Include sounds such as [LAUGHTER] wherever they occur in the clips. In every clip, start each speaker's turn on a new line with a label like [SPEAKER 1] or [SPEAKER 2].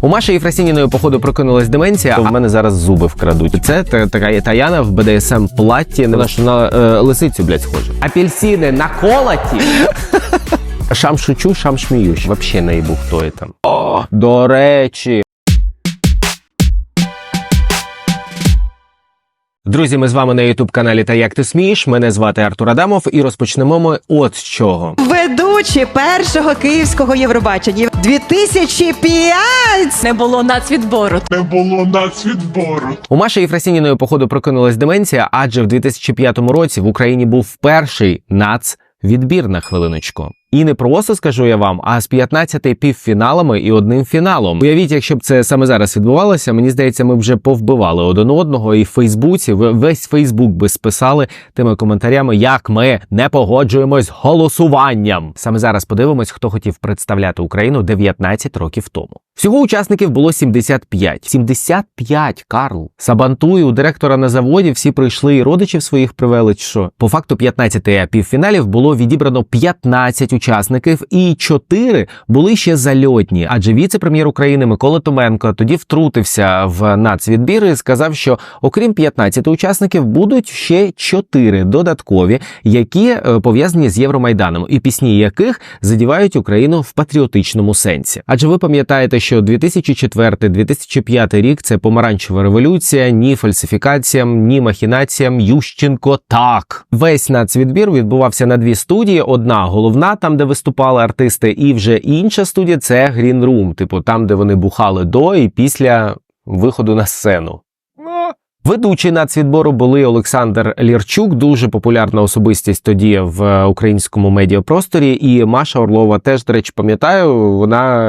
[SPEAKER 1] У Маші Єфросініної, походу, прокинулась деменція, а в мене зараз зуби вкрадуть. Це та- така Таяна в БДСМ платті, вона що на е, лисицю, блядь, схожа. Апельсини наколоті. [LAUGHS] Шам шучу, шам шміюсь. Вообще наїбу, хто є там. О, до речі. Друзі, ми з вами на Ютуб каналі Та як ти смієш. Мене звати Артур Адамов, і розпочнемо ми от з чого.
[SPEAKER 2] Ведучі першого київського Євробачення 2005!
[SPEAKER 3] не було нацвідбору.
[SPEAKER 4] не було нацвідбору.
[SPEAKER 1] У Маші Єфросініної, походу, прокинулась деменція, адже в 2005 році в Україні був перший нацвідбір на хвилиночку. І не просто скажу я вам, а з 15 півфіналами і одним фіналом. Уявіть, якщо б це саме зараз відбувалося, мені здається, ми вже повбивали один одного, і в Фейсбуці весь Фейсбук би списали тими коментарями, як ми не погоджуємось з голосуванням. Саме зараз подивимось, хто хотів представляти Україну 19 років тому. Всього учасників було 75. 75, Карл. Сабантуй у директора на заводі всі прийшли і родичів своїх привели. Що по факту 15 півфіналів було відібрано 15 учасників, і 4 були ще зальотні. Адже віце-прем'єр України Микола Томенко тоді втрутився в нацвідбір і сказав, що окрім 15 учасників будуть ще 4 додаткові, які е, пов'язані з Євромайданом, і пісні яких задівають Україну в патріотичному сенсі. Адже ви пам'ятаєте, що 2004-2005 рік це помаранчева революція, ні фальсифікаціям, ні махінаціям. Ющенко так. Весь нацвідбір відбувався на дві студії: одна головна, там де виступали артисти, і вже інша студія це Green Room, типу там, де вони бухали до і після виходу на сцену. Ведучі нацвідбору були Олександр Лірчук, дуже популярна особистість тоді в е, українському медіапросторі. І Маша Орлова теж, до речі, пам'ятаю, вона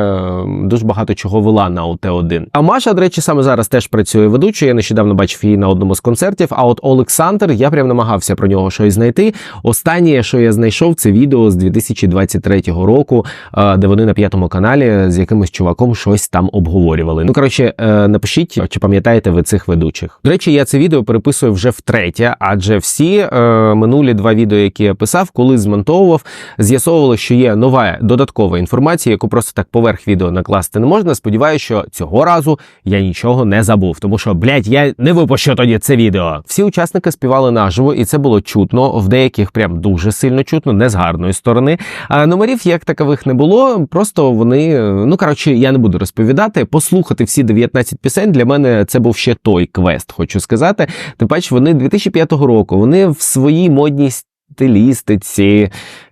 [SPEAKER 1] е, дуже багато чого вела на ОТ1. А Маша, до речі, саме зараз теж працює ведучою. Я нещодавно бачив її на одному з концертів. А от Олександр, я прям намагався про нього щось знайти. Останнє, що я знайшов, це відео з 2023 року, е, де вони на п'ятому каналі з якимось чуваком щось там обговорювали. Ну коротше, напишіть, чи пам'ятаєте ви цих ведучих. До речі, я це відео переписую вже втретє, адже всі е, минулі два відео, які я писав, коли змонтовував, з'ясовувало, що є нова додаткова інформація, яку просто так поверх відео накласти не можна. Сподіваюся, що цього разу я нічого не забув, тому що, блядь, я не випущу тоді це відео. Всі учасники співали наживо, і це було чутно. В деяких прям дуже сильно чутно, не з гарної сторони. А номерів як такових не було. Просто вони, е, ну коротше, я не буду розповідати. Послухати всі 19 пісень для мене це був ще той квест, хочу сказати. Тим паче, вони 2005 року. Вони в своїй модній стилістиці,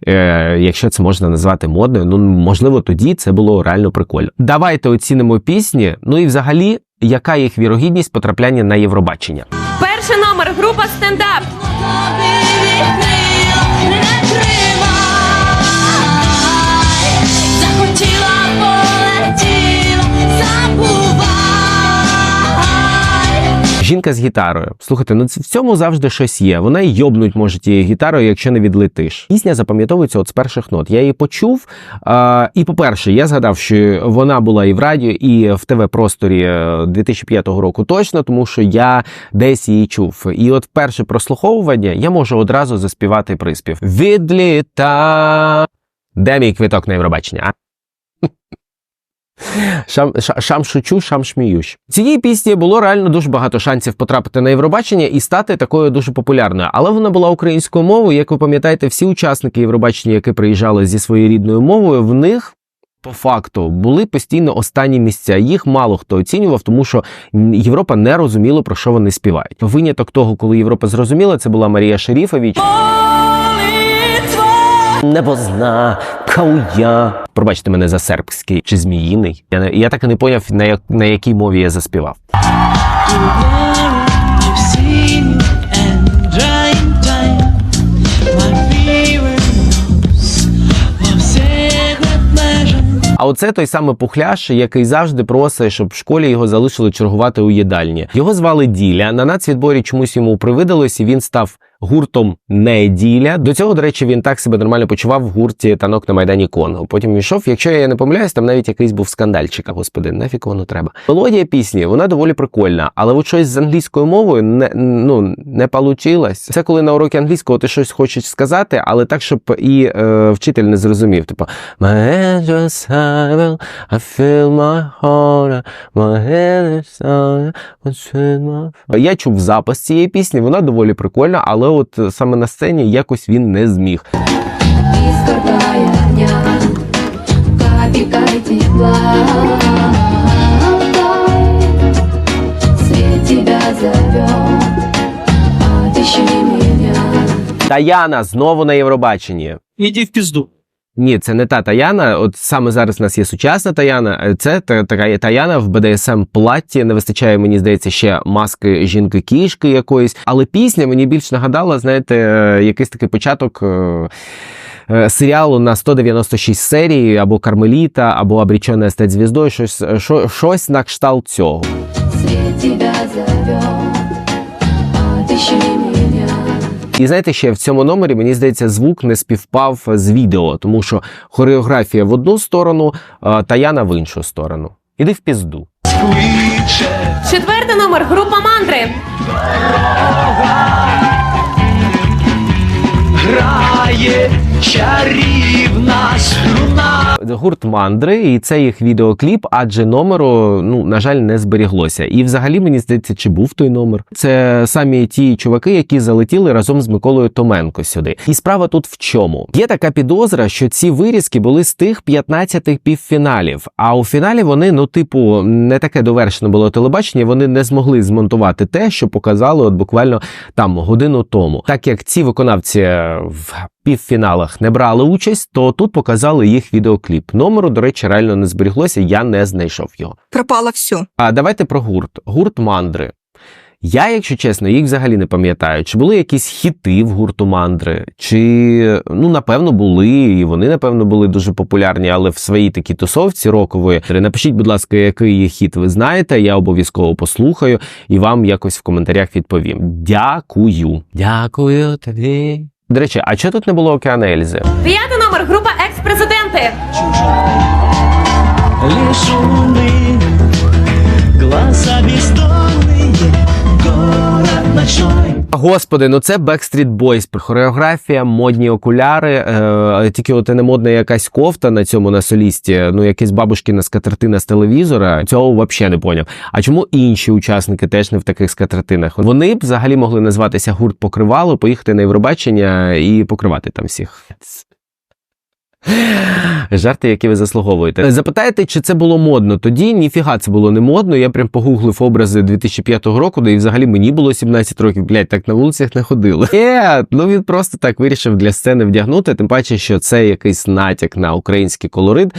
[SPEAKER 1] е, якщо це можна назвати модною, ну можливо, тоді це було реально прикольно. Давайте оцінимо пісні. Ну і взагалі, яка їх вірогідність потрапляння на Євробачення.
[SPEAKER 3] Перший номер група стендап.
[SPEAKER 1] Жінка з гітарою. Слухайте, ну в цьому завжди щось є. Вона й йобнуть може тією гітарою, якщо не відлетиш. Пісня запам'ятовується от з перших нот. Я її почув. А, і по-перше, я згадав, що вона була і в радіо, і в ТВ-просторі е, 2005 року точно, тому що я десь її чув. І от перше прослуховування я можу одразу заспівати приспів. Відліта. Де мій квиток на Євробачення? а? Шам, ша- шам шучу, шам шміюсь. Цієї пісні було реально дуже багато шансів потрапити на Євробачення і стати такою дуже популярною. Але вона була українською мовою. Як ви пам'ятаєте, всі учасники Євробачення, які приїжджали зі своєю рідною мовою, в них. По факту були постійно останні місця. Їх мало хто оцінював, тому що Європа не розуміла про що вони співають. Виняток того, коли Європа зрозуміла, це була Марія Шеріфович. Небо зна, кауя. Пробачте мене за сербський чи зміїний. Я, я так і не поняв, на, як, на якій мові я заспівав. А оце той самий пухляш, який завжди просить, щоб в школі його залишили чергувати у їдальні. Його звали Діля. На нацвідборі чомусь йому привидалось, і він став гуртом Неділя. До цього, до речі, він так себе нормально почував в гурті танок на майдані Конго. Потім йшов, якщо я не помиляюсь, там навіть якийсь був скандальчик. А, Господи, нафіг воно треба. Мелодія пісні вона доволі прикольна, але от щось з англійською мовою не ну не получилось. Це коли на урокі англійського ти щось хочеш сказати, але так, щоб і е, вчитель не зрозумів. Типу My I will, I feel my heart, my head is on, my. Я чув запис цієї пісні, вона доволі прикольна, але от е, саме на сцені якось він не зміг. Таяна знову на Євробаченні.
[SPEAKER 5] Іди в пізду.
[SPEAKER 1] Ні, це не та Таяна. От саме зараз у нас є сучасна Таяна. е, Це така Таяна в БДСМ платті. Не вистачає, мені здається, ще маски жінки-кішки якоїсь. Але пісня мені більш нагадала, знаєте, е, якийсь такий початок. е, Серіалу на 196 серій, або Кармеліта, або Обрічена стать звіздою, щось, що, щось на кшталт цього.
[SPEAKER 6] Свет тебя зовет Отыщи меня
[SPEAKER 1] І знаєте, ще в цьому номері мені здається, звук не співпав з відео, тому що хореографія в одну сторону, Таяна в іншу сторону. Іди в пізду.
[SPEAKER 3] Четвертий номер група мандри.
[SPEAKER 5] Грає чарівна струна.
[SPEAKER 1] Гурт мандри, і це їх відеокліп, адже номеру, ну на жаль, не зберіглося. І взагалі мені здається, чи був той номер. Це самі ті чуваки, які залетіли разом з Миколою Томенко сюди. І справа тут в чому? Є така підозра, що ці вирізки були з тих 15 півфіналів. А у фіналі вони, ну, типу, не таке довершене було телебачення. Вони не змогли змонтувати те, що показали от буквально там годину тому. Так як ці виконавці е, в півфіналах не брали участь, то тут показали їх відеокліп. Номеру, до речі, реально не зберіглося, я не знайшов його.
[SPEAKER 7] пропало все.
[SPEAKER 1] А давайте про гурт. Гурт мандри. Я, якщо чесно, їх взагалі не пам'ятаю. Чи були якісь хіти в гурту мандри? Чи ну напевно були, і вони напевно були дуже популярні, але в своїй такій тусовці рокової. Напишіть, будь ласка, який є хіт ви знаєте. Я обов'язково послухаю і вам якось в коментарях відповім. Дякую. Дякую тобі. До речі, а чого тут не було океана Ельзи?
[SPEAKER 3] П'ятий номер група екс-президенти.
[SPEAKER 8] Лишь умные Глаза бездонные
[SPEAKER 1] Господи, ну це Backstreet Boys, хореографія, модні окуляри, е, тільки от не модна якась кофта на цьому на солісті, ну якась бабушкина скатертина з телевізора. Цього взагалі не поняв. А чому інші учасники теж не в таких скатертинах? Вони б взагалі могли назватися гурт покривало, поїхати на Євробачення і покривати там всіх. Жарти, які ви заслуговуєте. Запитаєте, чи це було модно? Тоді ніфіга це було не модно. Я прям погуглив образи 2005 року, де і взагалі мені було 17 років. Блять, так на вулицях не ходили. Є, ну він просто так вирішив для сцени вдягнути. Тим паче, що це якийсь натяк на український колорит. Е,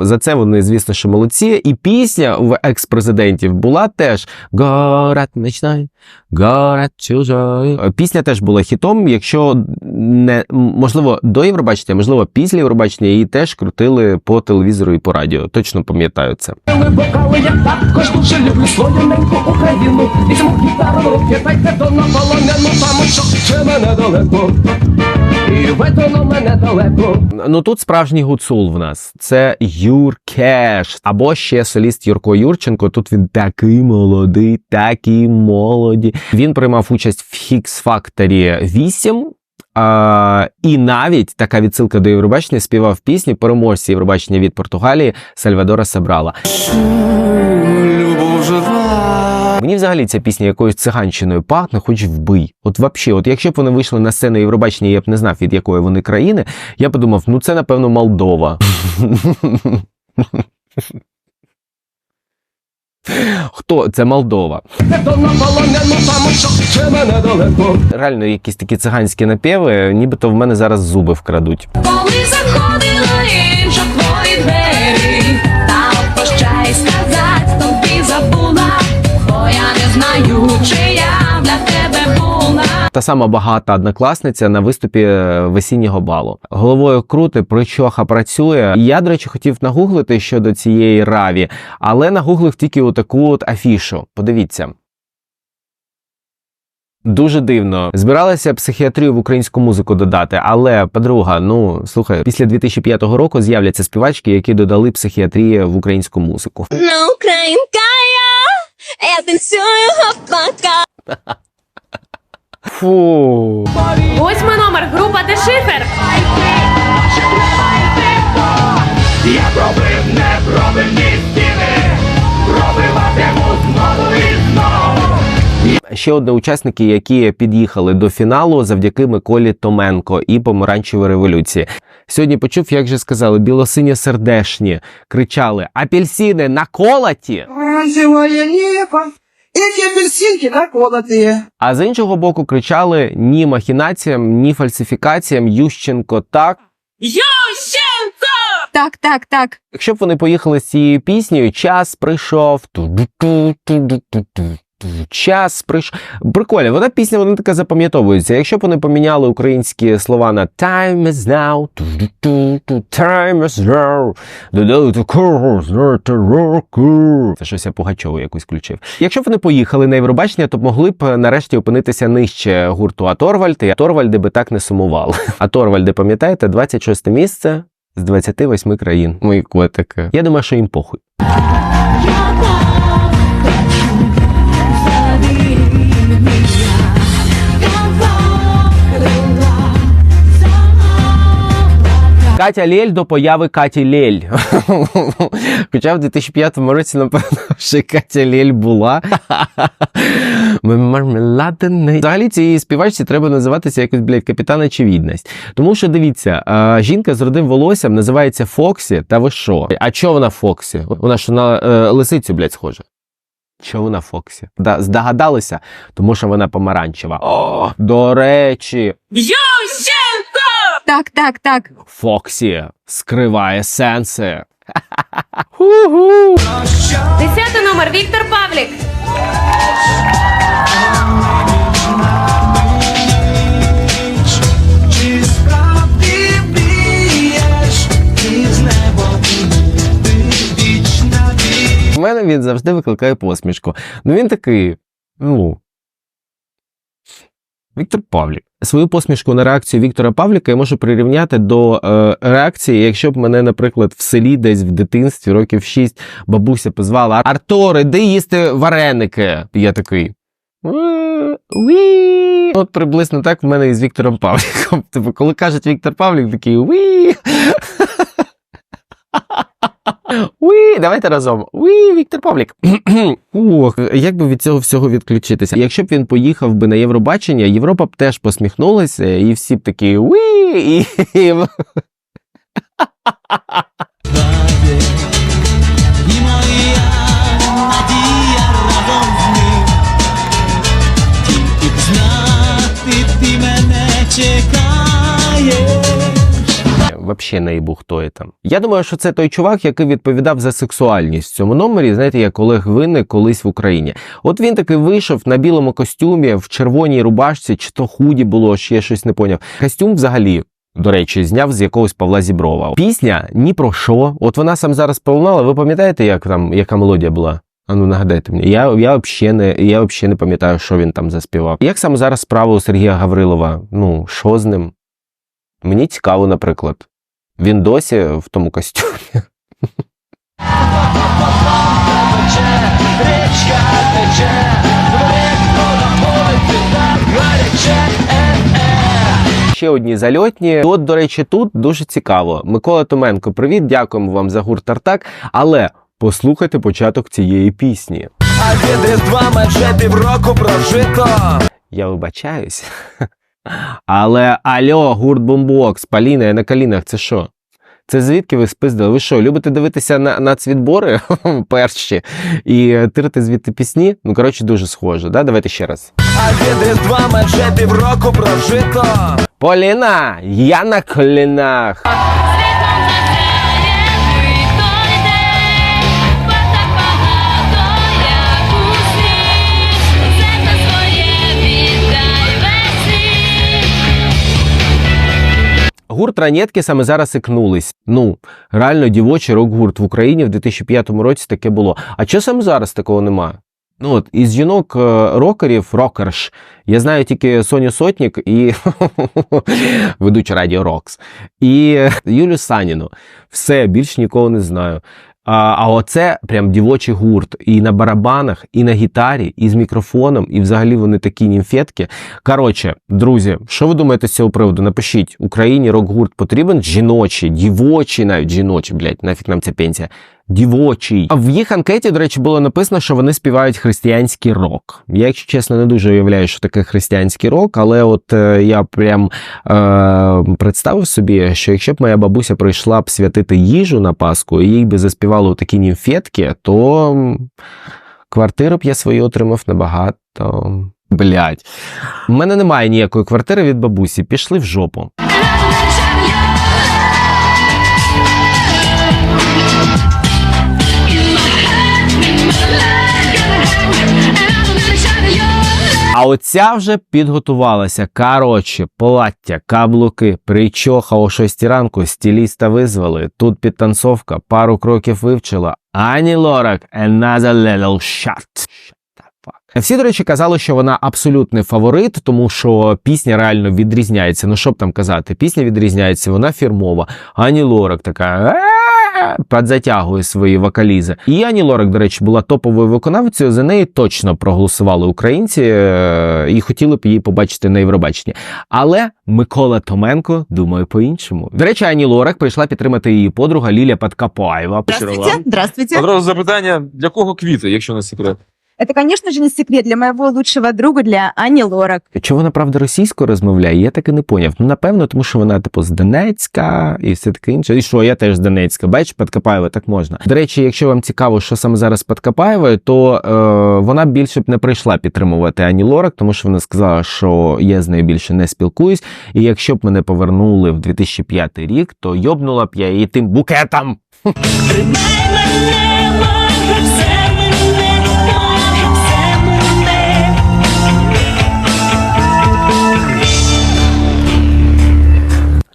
[SPEAKER 1] за це вони, звісно, що молодці. І пісня в екс-президентів була теж Город ночной, город чужой. Пісня теж була хітом. Якщо не можливо до Євробачення, можливо, після Євробачення її теж крутили по телевізору і по радіо. Точно пам'ятаю це.
[SPEAKER 9] бокали, я також дуже люблю свою неньку Україну. Візьму гітару, в до на полонену, тому мене далеко. І ветоно мене далеко.
[SPEAKER 1] Ну тут справжній гуцул в нас. Це Юркеш. Або ще соліст Юрко Юрченко. Тут він такий молодий, такий молоді. Він приймав участь в Хікс Factory 8. А, і навіть така відсилка до Євробачення співав пісні переможці Євробачення від Португалії Сальвадора Сабрала. Мені взагалі ця пісня якоюсь циганщиною пахне, хоч вбий. От вообще, от якщо б вони вийшли на сцену Євробачення, я б не знав, від якої вони країни, я подумав, ну це напевно Молдова. Хто? Це Молдова. Реально, якісь такі циганські напєви, нібито в мене зараз зуби вкрадуть.
[SPEAKER 6] Коли заходила інша Та
[SPEAKER 1] сама багата однокласниця на виступі е, весіннього балу. Головою крути, причоха працює. Я, до речі, хотів нагуглити щодо цієї раві, але нагуглив тільки отаку от афішу. Подивіться. Дуже дивно. Збиралася психіатрію в українську музику додати, але подруга, ну слухай, після 2005 року з'являться співачки, які додали психіатрії в українську музику.
[SPEAKER 6] Ну, українка я, я танцюю гопака. [LAUGHS]
[SPEAKER 1] Фу.
[SPEAKER 3] Восьмий номер група Дешифер.
[SPEAKER 4] Я пробив непробивні стіни, пробиватиму знову і знову.
[SPEAKER 1] Ще одне учасники, які під'їхали до фіналу завдяки Миколі Томенко і помаранчевої революції. Сьогодні почув, як же сказали, білосині сердешні кричали апельсини наколоті.
[SPEAKER 7] Оранжевое эти апельсинки наколотые.
[SPEAKER 1] А з іншого боку, кричали ні махінаціям, ні фальсифікаціям. Ющенко так. Ющенко!
[SPEAKER 6] Так, так, так.
[SPEAKER 1] Якщо б вони поїхали з цією піснею, час прийшов. ту-ду-ту-ту-ду-ту-ту. Час прийшов. Прикольно, вона пісня вона така запам'ятовується. Якщо б вони поміняли українські слова на time is now, time is now, додали. Це щось я Пугачову якусь включив. Якщо б вони поїхали на Євробачення, то могли б нарешті опинитися нижче гурту Аторвальд, і Аторвальди би так не сумували. [LAUGHS] Аторвальди, пам'ятаєте, 26 місце з 28 країн. Мої котики. Я думаю, що їм похуй. Катя Лель до появи Каті Лель. [LAUGHS] Хоча в 2005 році, напевно, ще Катя Лель була. [LAUGHS] Взагалі цій співачці треба називатися якось, блядь, капітан очевидність. Тому що дивіться, жінка з родим волоссям називається Фоксі, та ви що? А чого вона Фоксі? Вона що на е, лисицю, блядь, схожа? Чого вона Фоксі? Да, здогадалися, тому що вона помаранчева. О, до речі,
[SPEAKER 6] Так, так, так.
[SPEAKER 1] Фоксі скриває сенси.
[SPEAKER 3] Десятий номер Віктор Павлік.
[SPEAKER 1] У мене він завжди викликає посмішку. Ну він такий, ну. Віктор Павлік. Свою посмішку на реакцію Віктора Павліка я можу прирівняти до е, реакції, якщо б мене, наприклад, в селі десь в дитинстві, років 6, бабуся позвала Артур, іди їсти вареники. Я такий. «Е, Уі. От приблизно так в мене і з Віктором Павліком. [LAUGHS] Типу, коли кажуть Віктор Павлік, такий уі. [LAUGHS] Уі, давайте разом. Уі, Віктор Павлік. [CLEARS THROAT] Ох, як би від цього всього відключитися? Якщо б він поїхав би на Євробачення, Європа б теж посміхнулася, і всі б такі уі. [LAUGHS] Вообще не їбу, хто є там. Я думаю, що це той чувак, який відповідав за сексуальність в цьому номері, знаєте, як Олег Винник колись в Україні. От він таки вийшов на білому костюмі, в червоній рубашці, чи то худі було, чи я щось не поняв. Костюм взагалі. До речі, зняв з якогось Павла Зіброва. Пісня ні про що. От вона сам зараз пролунала. Ви пам'ятаєте, як там яка мелодія була? А ну нагадайте мені. Я, я взагалі не, я вообще не пам'ятаю, що він там заспівав. Як саме зараз справа у Сергія Гаврилова? Ну, що з ним? Мені цікаво, наприклад. Він досі в тому костюмі. Ще одні зальотні. От, до речі, тут дуже цікаво. Микола Томенко, привіт, дякуємо вам за гурт Артак. Але послухайте початок цієї пісні.
[SPEAKER 8] А від різдва вже півроку прожито.
[SPEAKER 1] Я вибачаюсь. Але альо, гурт Бомбокс, Паліна, я на колінах, це що? Це звідки ви спиздили? Ви що, любите дивитися на нацвідбори [LAUGHS] перші і тирити звідти пісні? Ну, коротше, дуже схоже. Да? Давайте ще раз.
[SPEAKER 8] А від різдва вже півроку прожито.
[SPEAKER 1] Поліна, я на колінах. Гурт ранетки саме зараз ікнулись. Ну, реально дівочий рок-гурт в Україні в 2005 році таке було. А чого саме зараз такого немає? Ну от із жінок е, рокерів, рокерш, я знаю тільки Соню Сотнік і [LAUGHS] ведуча Радіо Рокс, і Юлю Саніну. Все, більш нікого не знаю. А, а оце прям дівочий гурт. І на барабанах, і на гітарі, і з мікрофоном, і взагалі вони такі німфетки. Коротше, друзі, що ви думаєте з цього приводу? Напишіть, Україні рок-гурт потрібен жіночий, дівочий, навіть жіночий, блядь, нафіг нам ця пенсія. Дівочий. А в їх анкеті, до речі, було написано, що вони співають християнський рок. Я, якщо чесно, не дуже уявляю, що таке християнський рок, але от е, я прям е, представив собі, що якщо б моя бабуся прийшла б святити їжу на Пасху, і їй би заспівали такі німфетки, то квартиру б я свою отримав набагато. Блять. У мене немає ніякої квартири від бабусі. Пішли в жопу. А оця вже підготувалася. Коротше, плаття, каблуки, причоха о 6 ранку, стіліста визвали. Тут підтанцовка, пару кроків вивчила. Ані Лорак, another little shot. Всі, до речі, казали, що вона абсолютний фаворит, тому що пісня реально відрізняється. Ну що б там казати, пісня відрізняється, вона фірмова. Ані Лорак така. Підзатягує свої вокалізи. І Ані Лорак, до речі, була топовою виконавцею. За неї точно проголосували українці е, і хотіли б її побачити на Євробаченні. Але Микола Томенко думає по-іншому. До речі, Ані Лорак прийшла підтримати її подруга Лілія Падкапаєва.
[SPEAKER 2] Здравствуйте. Здравствуйте.
[SPEAKER 10] Одразу запитання, для кого квіти, якщо не секрет?
[SPEAKER 11] Это, конечно же, не секрет для моего лучшего друга, для Ани Лорак.
[SPEAKER 1] Чого вона правда російською розмовляє, я так і не поняв. Ну, напевно, тому що вона, типу, з Донецька і все таке інше. І що, я теж з Донецька. Бачиш, Подкопаєва так можна. До речі, якщо вам цікаво, що саме зараз з Подкопаєвою, то е, вона більше б не прийшла підтримувати Ані Лорак, тому що вона сказала, що я з нею більше не спілкуюсь. І якщо б мене повернули в 2005 рік, то йобнула б я її тим букетом.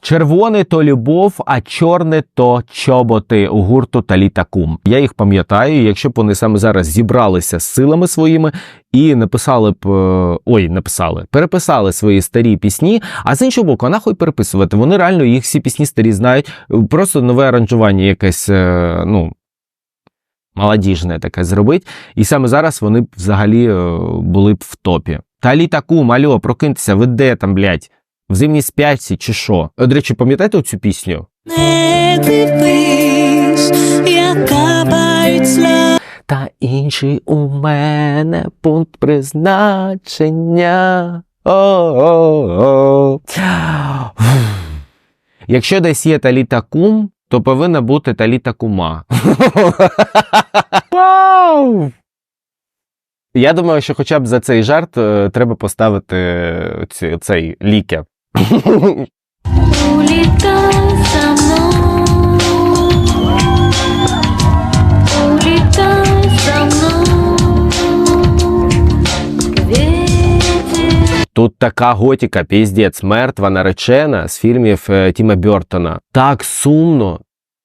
[SPEAKER 1] Червоне то любов, а чорне то чоботи у гурту Таліта Кум. Я їх пам'ятаю. Якщо б вони саме зараз зібралися з силами своїми і написали б е, ой, написали, переписали свої старі пісні. А з іншого боку, нахуй переписувати. Вони реально їх всі пісні старі знають. Просто нове аранжування якесь, е, ну. Молодіжне таке зробить, і саме зараз вони б взагалі е, були б в топі. Таліта Кум, альо, прокиньтеся, ви де там, блядь? В зимній спячці чи що? До речі, пам'ятаєте цю пісню?
[SPEAKER 6] Не дивись, як капають сльози.
[SPEAKER 1] Та інший у мене пункт призначення. О-о-о. Якщо десь є таліта кум, то повинна бути таліта кума. [LAUGHS] Вау! Я думаю, що хоча б за цей жарт е, треба поставити ці- цей ліке. Тут така готіка, піздець, мертва наречена з фільмів е, Тіма Бьортона. Так сумно,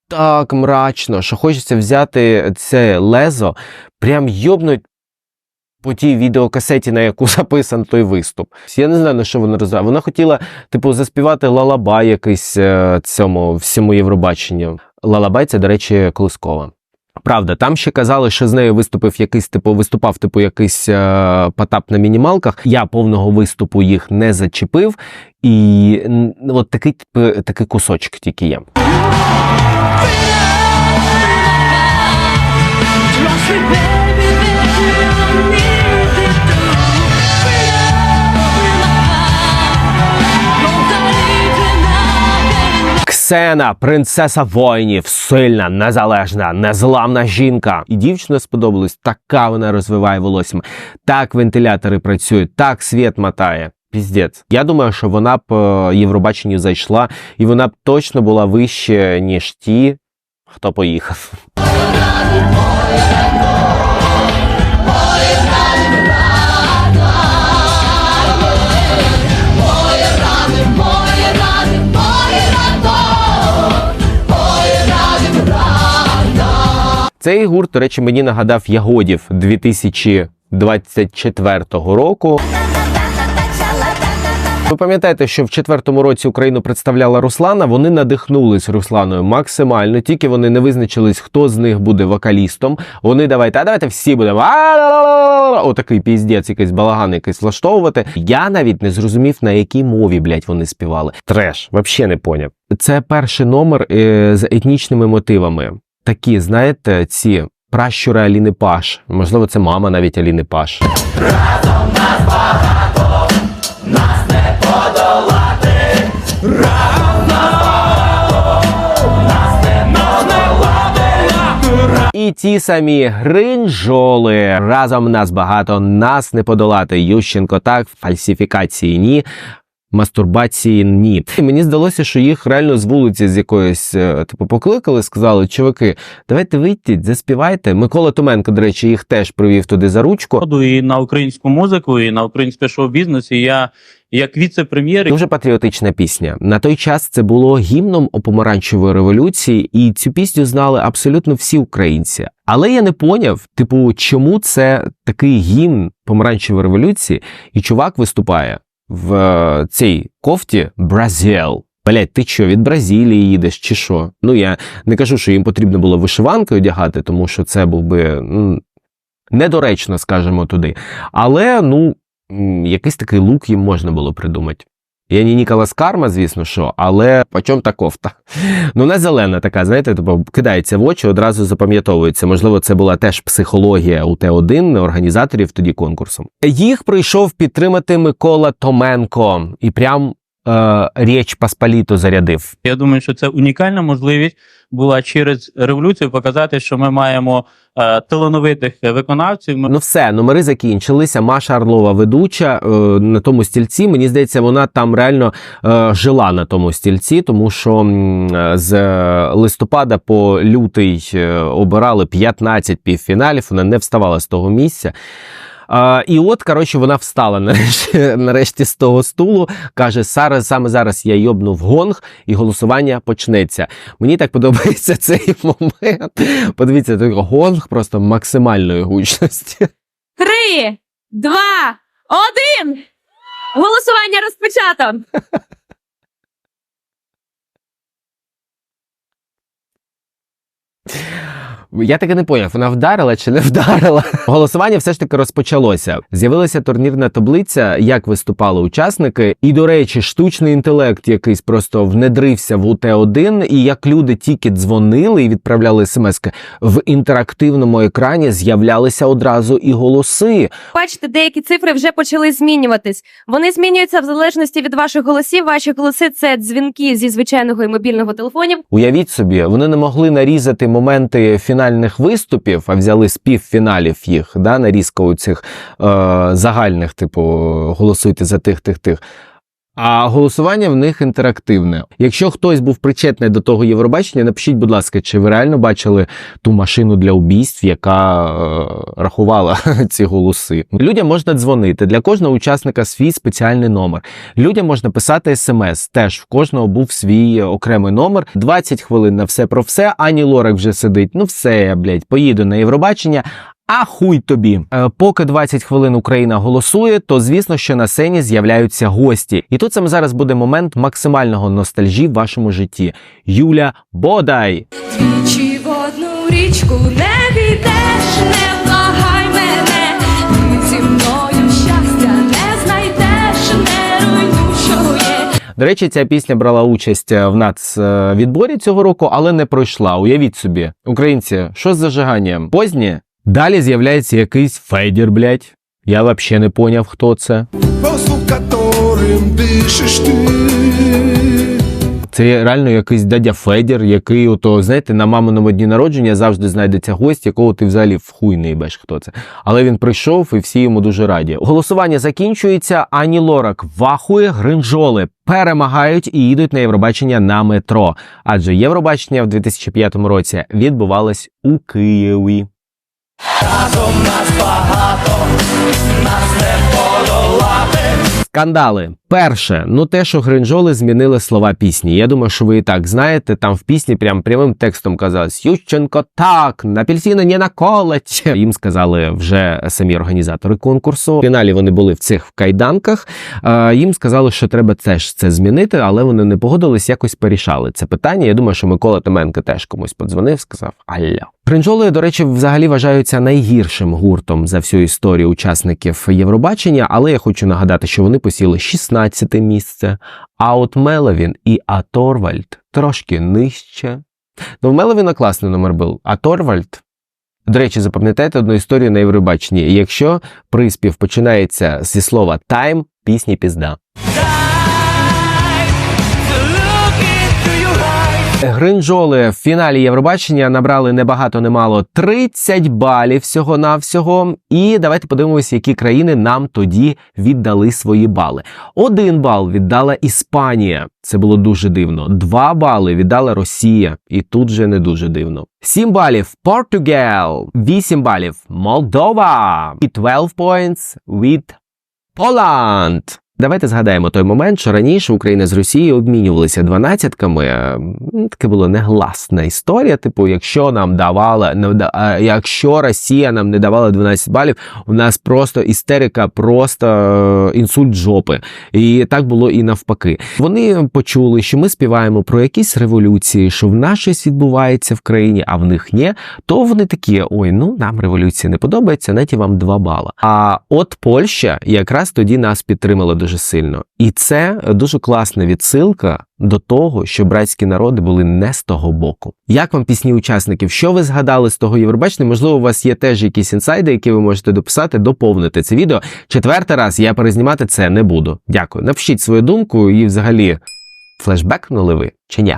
[SPEAKER 1] так мрачно, що хочеться взяти це лезо, прям йобнуть по тій відеокасеті, на яку [LAUGHS] записан той виступ. Я не знаю, на що вона розвиває. Вона хотіла, типу, заспівати лалабай якийсь е, цьому всьому Євробаченню. Лалабай це, до речі, Колискова. Правда, там ще казали, що з нею виступив якийсь типу, виступав типу якийсь е, потап на мінімалках. Я повного виступу їх не зачепив, і от такий типу, такий кусочок тільки є. Ксена, принцеса воїнів, сильна, незалежна, незламна жінка. І дівчина сподобалась, така вона розвиває волоссям, так вентилятори працюють, так світ мотає. Піздець. Я думаю, що вона б е, Євробаченню зайшла, і вона б точно була вище, ніж ті, хто поїхав. Цей гурт, до речі, мені нагадав Ягодів 2000 24-го року. Ви пам'ятаєте, що в четвертому році Україну представляла Руслана. Вони надихнулись Русланою максимально. Тільки вони не визначились, хто з них буде вокалістом. Вони давайте, а давайте всі будемо. Отакий піздець, якийсь балаган, якийсь влаштовувати. Я навіть не зрозумів, на якій мові, блядь, вони співали. Треш, взагалі не поняв. Це перший номер е, з етнічними мотивами. Такі, знаєте, ці. Пращури Аліни Паш. Можливо, це мама навіть Аліни Паш. Разом нас багато, нас не подолати! Нас не нас налади! І ті самі гринжоли. Разом нас багато, нас не подолати. Ющенко так, фальсифікації ні. Мастурбації ні. І мені здалося, що їх реально з вулиці з якоїсь е, типу покликали, сказали, чуваки, давайте вийдіть, заспівайте. Микола Томенко, до речі, їх теж привів туди за ручку.
[SPEAKER 5] І на українську музику, і на українське шоу-бізнес. І я як віце-прем'єр
[SPEAKER 1] Дуже патріотична пісня. На той час це було гімном опомаранчевої революції, і цю пісню знали абсолютно всі українці. Але я не поняв, типу, чому це такий гімн помаранчевої революції, і чувак виступає в е, цій кофті Бразіл. Блять, ти що, від Бразилії їдеш чи що? Ну я не кажу, що їм потрібно було вишиванки одягати, тому що це був би недоречно, скажімо, туди. Але ну, якийсь такий лук їм можна було придумати. Я не Ніколас Карма, звісно, що, але по чому та кофта? Ну, вона зелена така, знаєте, тобто кидається в очі, одразу запам'ятовується. Можливо, це була теж психологія у Т1 організаторів тоді конкурсу. Їх прийшов підтримати Микола Томенко і прям е, річ Пасполіту зарядив.
[SPEAKER 5] Я думаю, що це унікальна можливість була через революцію показати, що ми маємо е, талановитих виконавців.
[SPEAKER 1] Ну все, номери закінчилися. Маша Орлова ведуча е, на тому стільці. Мені здається, вона там реально е, жила на тому стільці, тому що е, з листопада по лютий е, обирали 15 півфіналів. Вона не вставала з того місця. А, і от, коротше, вона встала нарешті, [LAUGHS] нарешті з того стулу. Каже: зараз саме зараз я йобну в гонг, і голосування почнеться. Мені так подобається [LAUGHS] цей момент. Подивіться, той гонг просто максимальної гучності.
[SPEAKER 3] Три, два, один. Голосування розпочато. [LAUGHS]
[SPEAKER 1] Я таки не поняв, вона вдарила чи не [LAUGHS] вдарила. Голосування все ж таки розпочалося. З'явилася турнірна таблиця, як виступали учасники. І, до речі, штучний інтелект якийсь просто внедрився в УТ-1, і як люди тільки дзвонили і відправляли смски, в інтерактивному екрані з'являлися одразу і голоси.
[SPEAKER 3] Бачите, деякі цифри вже почали змінюватись. Вони змінюються в залежності від ваших голосів. Ваші голоси це дзвінки зі звичайного і мобільного телефонів.
[SPEAKER 1] Уявіть собі, вони не могли нарізати моменти фінальних виступів, а взяли з півфіналів їх, да, нарізка у цих е, загальних, типу, голосуйте за тих, тих, тих. А голосування в них інтерактивне. Якщо хтось був причетний до того Євробачення, напишіть, будь ласка, чи ви реально бачили ту машину для убійств, яка е, рахувала [LAUGHS] ці голоси? Людям можна дзвонити. Для кожного учасника свій спеціальний номер. Людям можна писати смс. Теж в кожного був свій окремий номер. 20 хвилин на все про все. Ані Лорак вже сидить. Ну все, блядь, поїду на Євробачення. А хуй тобі. Е, поки 20 хвилин Україна голосує, то звісно, що на сцені з'являються гості. І тут саме зараз буде момент максимального ностальжі в вашому житті. Юля Бодай.
[SPEAKER 6] Двічі в одну річку не війдеш, не благай мене, ти зі мною щастя не знайдеш, не руйнуй, що є.
[SPEAKER 1] До речі, ця пісня брала участь е, в нацвідборі цього року, але не пройшла. Уявіть собі, українці, що з зажиганням? Позднє? Далі з'являється якийсь Федір, блядь. Я взагалі не поняв, хто це.
[SPEAKER 4] Воздух, которым дышишь ты
[SPEAKER 1] Це реально якийсь дядя Федір, який, ото, знаєте, на маминому дні народження завжди знайдеться гость, якого ти взагалі в хуй не їбеш, хто це. Але він прийшов і всі йому дуже раді. Голосування закінчується. Ані Лорак вахує, гринжоли перемагають і їдуть на Євробачення на метро. Адже Євробачення в 2005 році відбувалось у Києві. Скандали. Перше, ну те, що гринжоли змінили слова пісні. Я думаю, що ви і так знаєте. Там в пісні прям прямим текстом казалось Ющенко так, на апельсини не наколоть. Їм сказали вже самі організатори конкурсу. В фіналі вони були в цих кайданках. Е, їм сказали, що треба теж це змінити, але вони не погодились, якось порішали це питання. Я думаю, що Микола Томенко теж комусь подзвонив, сказав Алло. Гринжоли, до речі, взагалі вважаються найгіршим гуртом за всю історію учасників Євробачення, але я хочу нагадати, що вони посіли 16 місце, а от Меловін і Аторвальд трошки нижче. Ну, Меловіна класний номер був, а Торвальд. До речі, запам'ятайте одну історію на Євробаченні. Якщо приспів починається зі слова тайм, пісні пізда. Гринжоли в фіналі Євробачення набрали небагато немало 30 балів всього навсього. І давайте подивимося, які країни нам тоді віддали свої бали. Один бал віддала Іспанія. Це було дуже дивно. Два бали віддала Росія, і тут же не дуже дивно. Сім балів Португал, вісім балів Молдова і 12 points від Поланд. Давайте згадаємо той момент, що раніше Україна з Росією обмінювалися дванадцятками. Таке було негласна історія. Типу, якщо нам давала, не якщо Росія нам не давала 12 балів, у нас просто істерика, просто е, інсульт жопи. І так було і навпаки. Вони почули, що ми співаємо про якісь революції, що в нас щось відбувається в країні, а в них ні. То вони такі: ой, ну нам революція не подобається, наті вам 2 бала. А от Польща якраз тоді нас підтримала дуже сильно. І це дуже класна відсилка до того, що братські народи були не з того боку. Як вам пісні учасників? Що ви згадали з того Євробачення? Можливо, у вас є теж якісь інсайди, які ви можете дописати, доповнити це відео. Четвертий раз я перезнімати це не буду. Дякую. Напишіть свою думку і взагалі флешбекнули ви чи ні?